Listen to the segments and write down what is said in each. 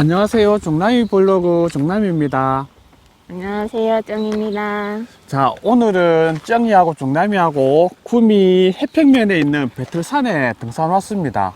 안녕하세요. 정남이 블로그 정남입니다. 안녕하세요, 쩡입니다. 자, 오늘은 쩡이하고 정남이하고 구미 해평면에 있는 배틀산에 등산 왔습니다.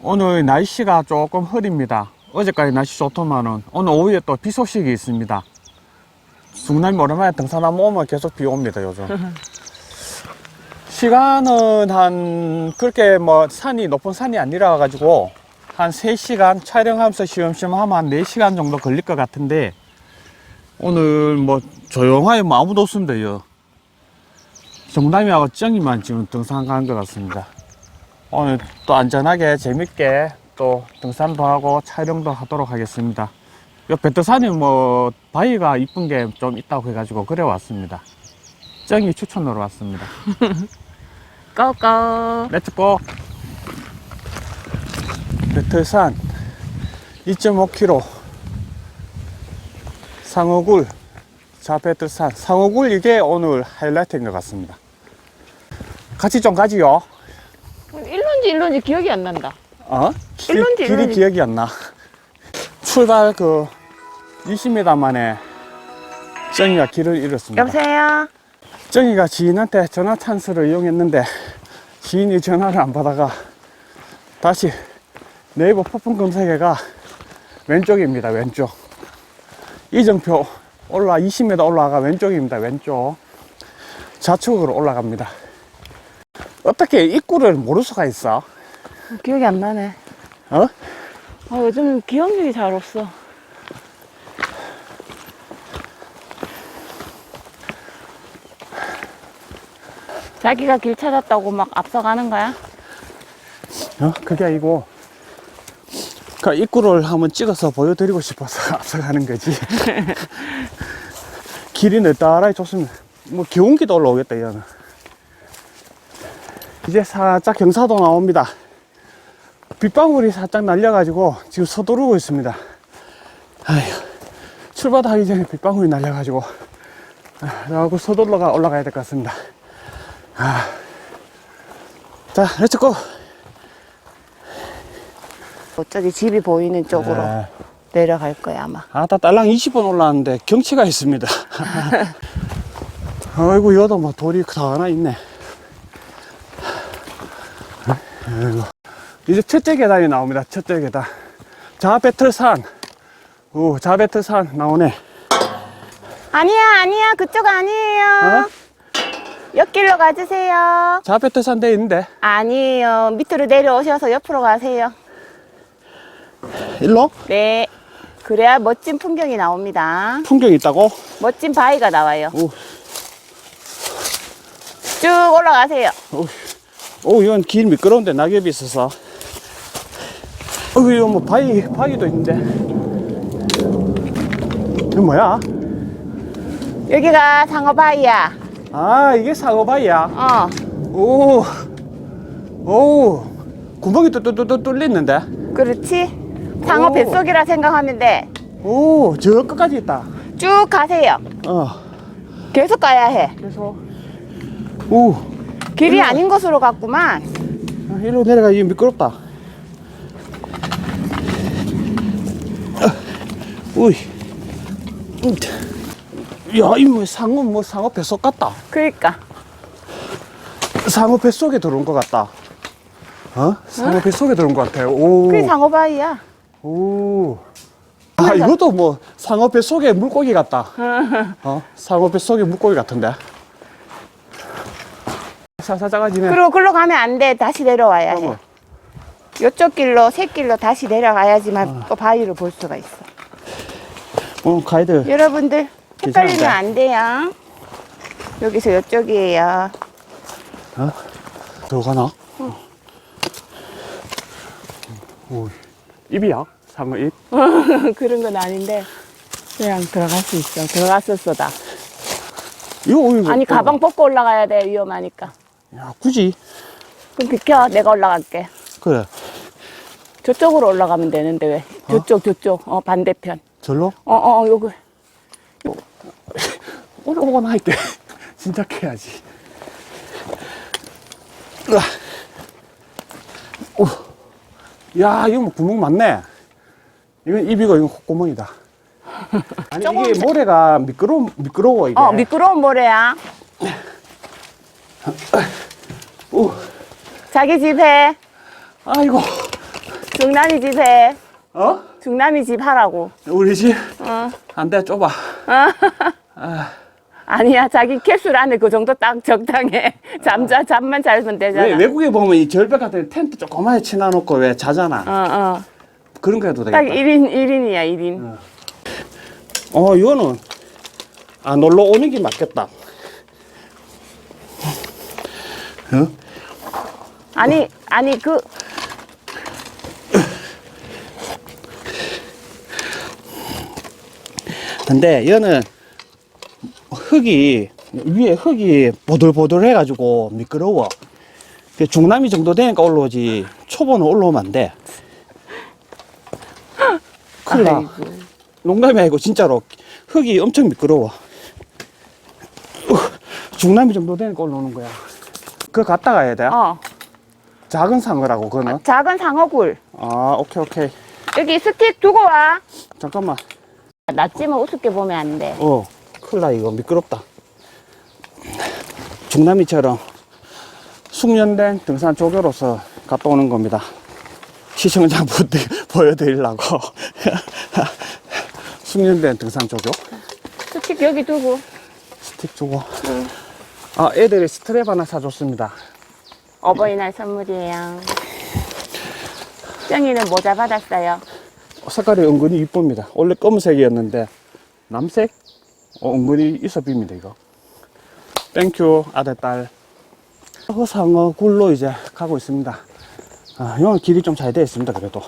오늘 날씨가 조금 흐립니다. 어제까지 날씨 좋더만은 오늘 오후에 또 비 소식이 있습니다. 정남이 오랜만에 등산 한번 오면 계속 비 옵니다, 요즘. 시간은 한 그렇게 뭐 산이 높은 산이 아니라 가지고 한 3시간 촬영하면서 쉬엄쉬엄 하면 한 4시간 정도 걸릴 것 같은데 오늘 뭐 조용하게 뭐 아무도 없습니다. 요. 정남이하고 쩡이만 지금 등산 가는 것 같습니다. 오늘 또 안전하게 재밌게 또 등산도 하고 촬영도 하도록 하겠습니다. 요 배트산이 뭐 바위가 이쁜 게 좀 있다고 해가지고 그래 왔습니다. 쩡이 추천으로 왔습니다. 고고. 렛츠고 배틀산 2.5km 상어굴 자배틀산 상어굴 이게 오늘 하이라이트인 것 같습니다 같이 좀 가지요 일론지 일론지 기억이 안 난다. 어? 길, 일론지, 길이 일론지. 기억이 안나 출발 그 20m 만에 정이가 길을 잃었습니다 여보세요? 정이가 지인한테 전화 찬스를 이용했는데 지인이 전화를 안 받아가 다시 네이버 폭풍 검색해가 왼쪽입니다 왼쪽 이정표 올라 20m 올라가 왼쪽입니다 왼쪽 좌측으로 올라갑니다 어떻게 입구를 모를 수가 있어 기억이 안 나네. 어? 아, 요즘 기억력이 잘 없어. 자기가 길 찾았다고 막 앞서가는 거야? 어? 그게 아니고 그 입구를 한번 찍어서 보여드리고 싶어서 앞서가는 거지. 길이 널따라히 좋습니다. 뭐 기온기도 올라오겠다 이거는. 이제 살짝 경사도 나옵니다. 빗방울이 살짝 날려가지고 지금 서두르고 있습니다. 아휴 출발하기 전에 빗방울이 날려가지고 아, 그래갖고 서둘러가 올라가야 될 것 같습니다. 아. 자 렛츠고 저기 집이 보이는 쪽으로 아. 내려갈 거야, 아마. 아따 딸랑 20번 올라왔는데 경치가 있습니다. 아이고 여도 뭐 돌이 다 하나 있네. 아이고. 이제 첫째 계단이 나옵니다. 첫째 계단. 자배틀산. 오, 자배틀산 나오네. 아니야, 아니야. 그쪽 아니에요. 어? 옆길로 가주세요. 자배틀산 돼 있는데. 아니에요. 밑으로 내려오셔서 옆으로 가세요. 일로? 네. 그래야 멋진 풍경이 나옵니다. 풍경이 있다고? 멋진 바위가 나와요. 오, 쭉 올라가세요. 오, 오 이건 길 미끄러운데 낙엽이 있어서. 어, 이거 뭐 바위, 바위도 있는데. 이거 뭐야? 여기가 상어바위야. 아 이게 상어바위야 어. 오, 오, 구멍이 뚜뚜뚜뚜 뚫렸는데. 그렇지? 상어 오. 뱃속이라 생각하면 돼. 오, 저 끝까지 있다. 쭉 가세요. 어, 계속 가야 해. 그래서 오, 길이 아닌 곳으로 갔구만. 아, 일로 내려가 이 미끄럽다. 아, 우이, 음, 야, 이뭐 상어 뭐 상어 뱃속 같다. 그러니까. 상어 뱃속에 들어온 것 같다. 어? 상어 뱃속에 들어온 것 같아. 오. 그게 상어바위야. 오. 아, 이것도 뭐 상어 뱃속에 물고기 같다. 어? 상어 뱃속에 물고기 같은데. 살살 작아지네. 그리고 글로 가면 안 돼. 다시 내려와야 해. 어머. 이쪽 길로, 새 길로 다시 내려가야지만 또 바위를 볼 수가 있어. 어, 가이드. 여러분들, 헷갈리면 괜찮은데? 안 돼요. 여기서 이쪽이에요. 더 가나? 오, 입이야? 상어 입? 그런 건 아닌데, 그냥 들어갈 수 있어. 들어갔었어, 다. 이거, 이거. 아니, 가방 벗고 올라가야 돼. 위험하니까. 야, 굳이? 그럼 비켜. 내가 올라갈게. 그래. 저쪽으로 올라가면 되는데 왜? 저쪽, 저쪽. 어, 반대편. 절로? 어, 어, 요거. 올라오거나 할 때. 진짜 해야지. 으아. 오. 야, 이거 뭐 구멍 많네. 이건 입이고 이건 콧구멍이다. 아니 조금 이게 모래가 미끄러 미끄러워 이게. 어, 미끄러운 모래야. 우, 자기 집에, 아이고. 중남이 집에, 어? 중남이 집 하라고. 우리 집 어. 안돼 좁아. 아 니야, 자기 캡슐 안에 그 정도 딱 적당해. 잠자, 잠만 자면 되잖아. 왜 외국에 보면 이 절벽 같은 데 텐트 조그맣게 치놔놓고 왜 자잖아. 어, 어. 그런 거 해도 딱 되겠다. 1인, 1인이야, 1인. 어 이거는 아 놀러 오는 게 맞겠다. 어? 아니, 아니, 그, 근데 얘는 흙이 위에 흙이 보들보들 해가지고 미끄러워. 그 중남이 정도 되니까 올라오지 초보는 올라오면 안 돼. 큰일 나. 농담이 아니고 진짜로 흙이 엄청 미끄러워. 어, 중남이 정도 되니까 올라오는 거야. 그거 갔다 가야 돼? 어. 작은 상어라고 그거는? 작은 상어굴. 아 오케이 오케이. 여기 스틱 두고 와. 잠깐만. 낮지만 우습게 보면 안 돼. 어, 큰일 나, 이거. 미끄럽다. 중남이처럼 숙련된 등산 조교로서 갔다 오는 겁니다. 시청자분들 보여드리려고. 숙련된 등산 조교. 스틱 여기 두고. 스틱 주고. 아, 애들이 스트랩 하나 사줬습니다. 어버이날 선물이에요. 짱이는 모자 받았어요. 색깔이 은근히 이쁩니다. 원래 검은색이었는데, 남색? 어, 은근히 있어 빕니다, 이거. 땡큐, 아들, 딸. 허상어 굴로 이제 가고 있습니다. 아, 이건 길이 좀 잘 되어 있습니다, 그래도.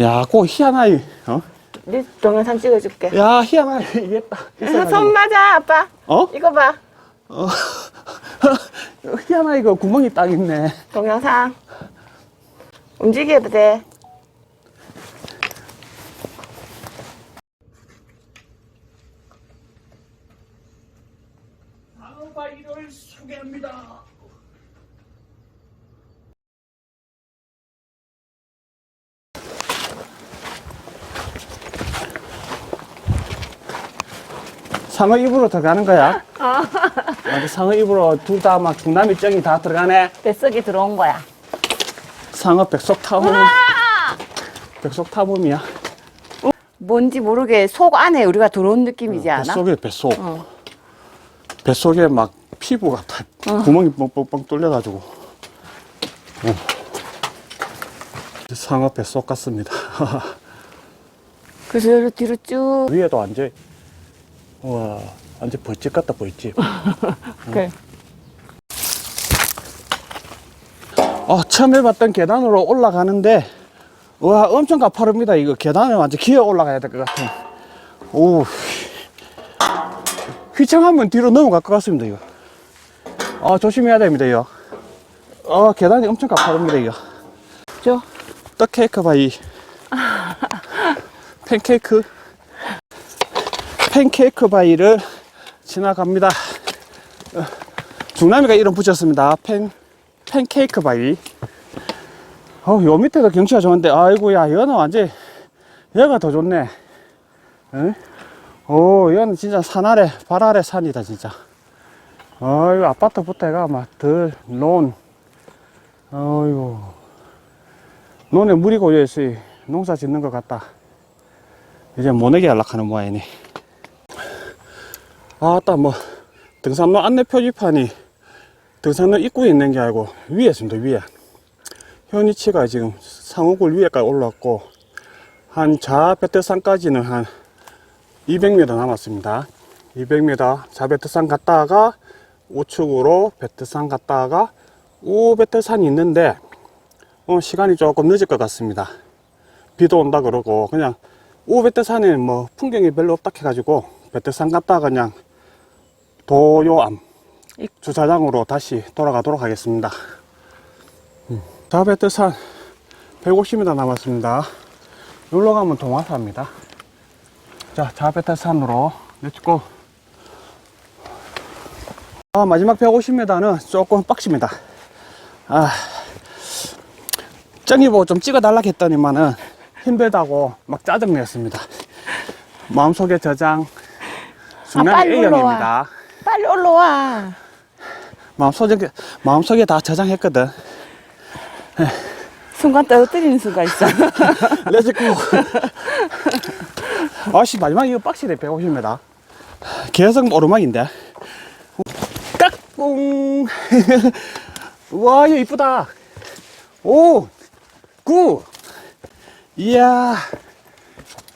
야, 꼭 희한하이, 어? 네 동영상 찍어줄게. 야, 희한하이. 있어가지고. 손 맞아, 아빠. 어? 이거 봐. 희한하이, 그 구멍이 딱 있네. 동영상. 움직여도 돼. 상어바위를 소개합니다. 상어 입으로 들어가는 거야? 아주 상어 입으로 둘 다 막 중남이 정이 다 들어가네. 뱃속에 들어온 거야. 상어 백석 타범. 백석 타범이야. 뭔지 모르게 속 안에 우리가 들어온 느낌이지 않아? 뱃속에 뱃속. 어. 뱃속에 막 피부가 다 구멍이 뻥뻥뻥 뚫려가지고. 어. 상어 뱃속 같습니다. 그래서 뒤로 쭉. 위에도 완전 와 완전 벌집 같다 벌집. 그래. 어 처음 해봤던 계단으로 올라가는데 와 엄청 가파릅니다 이거 계단을 완전 기어 올라가야 될 것 같은. 오 휘청하면 뒤로 넘어갈 것 같습니다 이거. 어 조심해야 됩니다 이거. 어 계단이 엄청 가파릅니다 이거. 줘. 떡 케이크 바이. 팬케이크. 팬케이크 바이를 지나갑니다. 어, 중남이가 이름 붙였습니다. 팬, 팬케이크 바이. 어, 요 밑에도 경치가 좋은데, 아이고야, 이거는 완전, 얘가 더 좋네. 응? 오, 이거는 진짜 산 아래, 발 아래 산이다, 진짜. 어이구, 아파트부터 해가 막 덜, 논. 어이구. 논에 물이 고여있어 농사 짓는 것 같다. 이제 모내기 연락하는 모양이네. 아따, 뭐, 등산로 안내 표지판이 등산로 입구에 있는 게 아니고 위에 있습니다, 위에. 현위치가 지금 상호굴 위에까지 올라왔고, 한 자베트산까지는 한 200m 남았습니다. 200m 자베트산 갔다가 우측으로 베트산 갔다가 우베트산이 있는데, 어, 시간이 조금 늦을 것 같습니다. 비도 온다 그러고 그냥 우베트산에 뭐 풍경이 별로 없다 해가지고 베트산 갔다가 그냥 도요암 주차장으로 다시 돌아가도록 하겠습니다. 음, 자베트산 150m 남았습니다. 놀러 가면 동화사입니다. 자, 자베트산으로 렛츠고. 아, 마지막 150m는 조금 빡십니다. 아, 정이 보고 좀 찍어달라 했더니만은 힘들다고 막 짜증냈습니다. 마음속에 저장, 중남의 빨리 A형입니다. 빨리 올라와. 마음속에, 마음속에 다 저장했거든. 순간 떨어뜨리는 수가 있어. 렛츠고. 아씨, 마지막 이거 빡시네, 150m. 계속 오르막인데. 깍꿍. 와, 이거 이쁘다. 오, 구. 이야.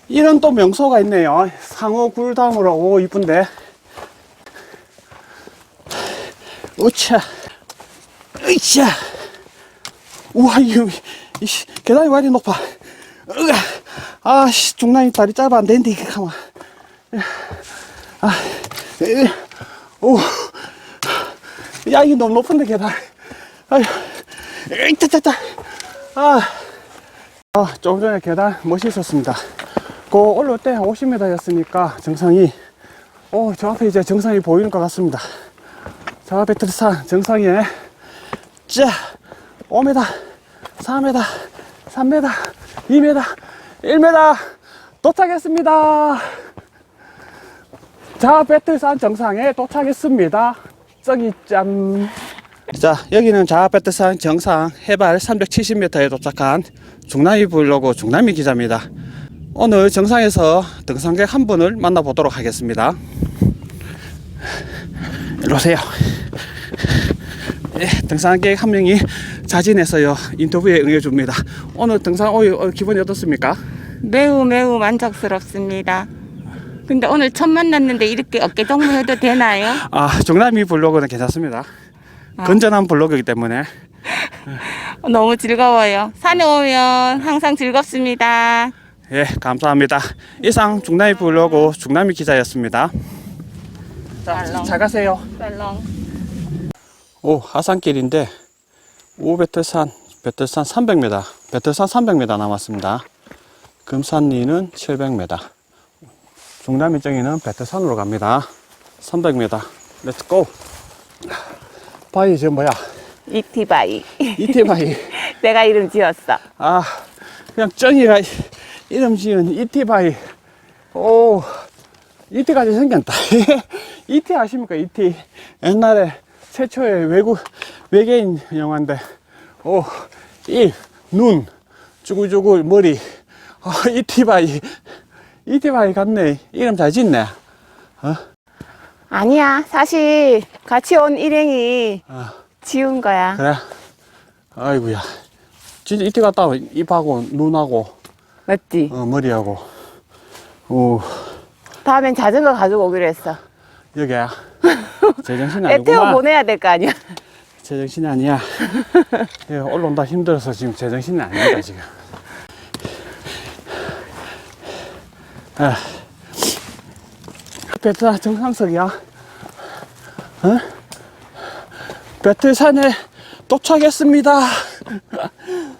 이런 또 명소가 있네요. 상어 굴담으로, 오, 이쁜데. 우차. 으차. 우와, 이거, 이씨, 계단이 왜 이리 높아. 으아, 아, 씨, 중남이 다리 짧아 안 되는데, 이게 가만. 아, 으, 오, 야, 이게 너무 높은데, 계단. 아유, 으이따따따. 아, 아, 조금 전에 계단 멋있었습니다. 그 올라올 때 50m였으니까 정상이, 오, 저 앞에 이제 정상이 보이는 것 같습니다. 트산 정상에, 자, 5m, 4m, 3m, 2m, 1m 도착했습니다. 자, 배틀산 정상에 도착했습니다. 저기 짠. 자, 여기는 자 배틀산 정상 해발 370m에 도착한 중남이 브이로그 중남이 기자입니다. 오늘 정상에서 등산객 한 분을 만나보도록 하겠습니다. 일로 오세요. 예, 등산객 한 명이 자진해서요 인터뷰에 응해줍니다. 오늘 등산 오이 어, 기분이 어떻습니까? 매우 매우 만족스럽습니다. 근데 오늘 처음 만났는데 이렇게 어깨 동무해도 되나요? 아 중남이 블로그는 괜찮습니다. 건전한 블로그이기 때문에 너무 즐거워요. 산에 오면 항상 즐겁습니다. 예 감사합니다. 이상 중남이 블로그 중남이 기자였습니다. 자. 잘 가세요. 오 하산길인데 우배틀산 배틀산 300m 배틀산 300m 남았습니다. 금산리는 700m 중남이 정이는 배틀산으로 갑니다. 300m 렛츠고 바위 저 뭐야 이티바이. 이티바이 내가 이름 지었어. 아 그냥 정이가 이름 지은 이티바이 오 이티까지 생겼다. 이티 아십니까? 이티 옛날에 최초의 외국 외계인 영화인데. 오 일 눈 쭈글쭈글 머리. 아, 이티바이 이티바이 같네. 이름 잘 짓네. 아니야. 사실 같이 온 일행이 아, 지운 거야. 그래? 아이고야. 진짜 이티 와 입하고 눈하고 맞지? 어, 머리하고. 오 다음엔 자전거 가지고 오기로 했어. 여기야. 제정신이 애 태워 아니구만. 보내야 될 거 아니야. 제정신이 아니야. 예, 올라온다 힘들어서 지금 제정신이 아닙니다, 지금. 아. 베트남 정상석이야. 어? 베트산에 도착했습니다.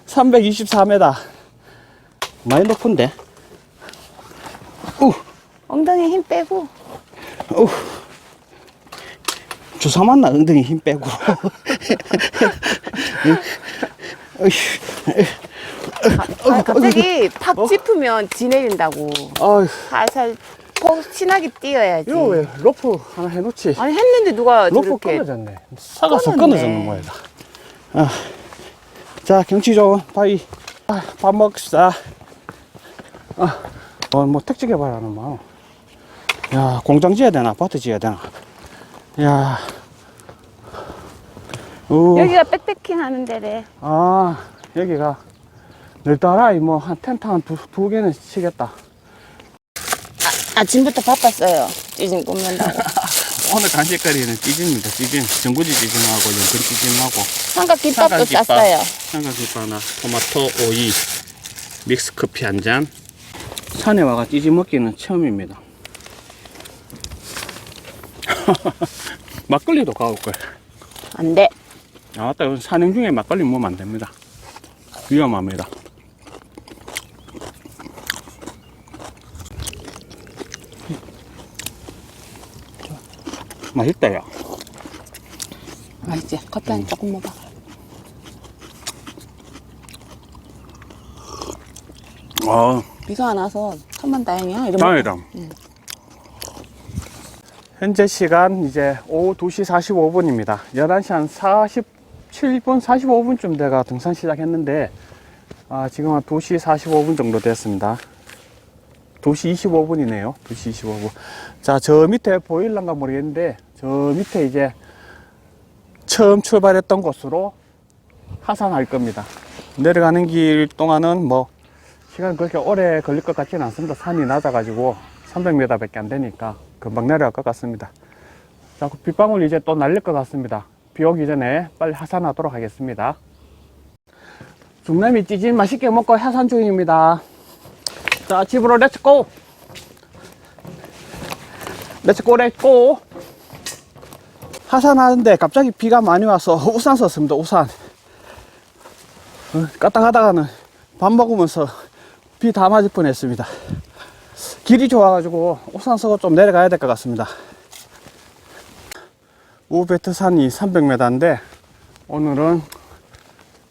324m. 많이 높은데? 우, 엉덩이 힘 빼고. 우. 주사 맞나 엉덩이 힘 빼고. 아, 갑자기 팍 짚으면 지내린다고. 아휴, 살살 폭 신나게 뛰어야지. 이거 왜 로프 하나 해놓지? 아니 했는데 누가 로프 저렇게 끊어졌네. 사가서 끊었네. 끊어졌는 모양이다. 아, 자, 경치 좋은 바위. 아, 밥 먹읍시다. 아, 어, 뭐 택지 개발하는 마. 야, 공장 지어야 되나? 아파트 지어야 되나? 야. 오. 여기가 백패킹 하는 데래. 아, 여기가 늘 따라 뭐 한 텐트 한 두, 두 개는 치겠다. 아침부터 바빴어요. 찌짐 굽는다고. 오늘 간식거리는 찌짐입니다. 찌짐. 전구지 찌짐하고 연근 찌짐하고 삼각김밥도 삼각김밥. 쌌어요. 삼각김밥 하나, 토마토 오이, 믹스 커피 한 잔. 산에 와가 찌짐 먹기는 처음입니다. 막걸리도 가올 걸. 안 돼. 아, 맞다. 요즘 산행 중에 막걸리 먹으면 안 됩니다. 위험합니다. 맛있다, 야. 맛있지? 커피 한 음. 조금 먹어. 아, 비가 안 와서 천만 다행이야. 이런 다행이다. 응. 현재 시간 이제 오후 2시 45분입니다. 11시 한 47분, 45분쯤 돼가 등산 시작했는데, 아, 지금 한 2시 45분 정도 됐습니다. 2시 25분이네요. 2시 25분. 자, 저 밑에 보일란가 모르겠는데, 저 밑에 이제 처음 출발했던 곳으로 하산할 겁니다. 내려가는 길 동안은 뭐, 시간 그렇게 오래 걸릴 것 같지는 않습니다. 산이 낮아가지고 300m 밖에 안 되니까 금방 내려갈 것 같습니다. 자, 그 빗방울 이제 또 날릴 것 같습니다. 비 오기 전에 빨리 하산하도록 하겠습니다. 중남이 찌진 맛있게 먹고 하산 중입니다. 자, 집으로 렛츠고! 렛츠고, 렛츠고! 하산하는데 갑자기 비가 많이 와서 우산 썼습니다, 우산. 어, 까딱 하다가는 밥 먹으면서 비 다 맞을 뻔 했습니다. 길이 좋아가지고 우산 쓰고 좀 내려가야 될 것 같습니다. 우베트산이 300m인데 오늘은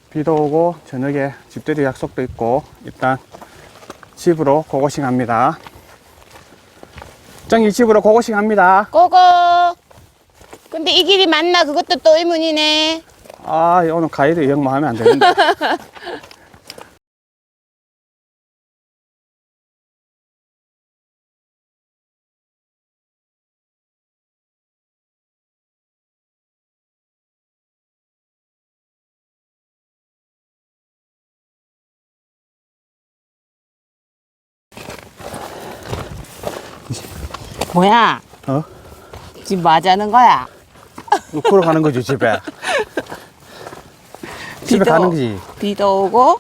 비도 오고 저녁에 집들이 약속도 있고 일단 집으로 고고싱 합니다. 정이 집으로 고고싱 합니다. 고고. 근데 이 길이 맞나? 그것도 또 의문이네. 아 오늘 가이드 영 마음에 안 드는데. 뭐야? 어? 지금 뭐 하자는 거야? 놓고 가는 거지 집에. 집에 가는 거지. 비도 오고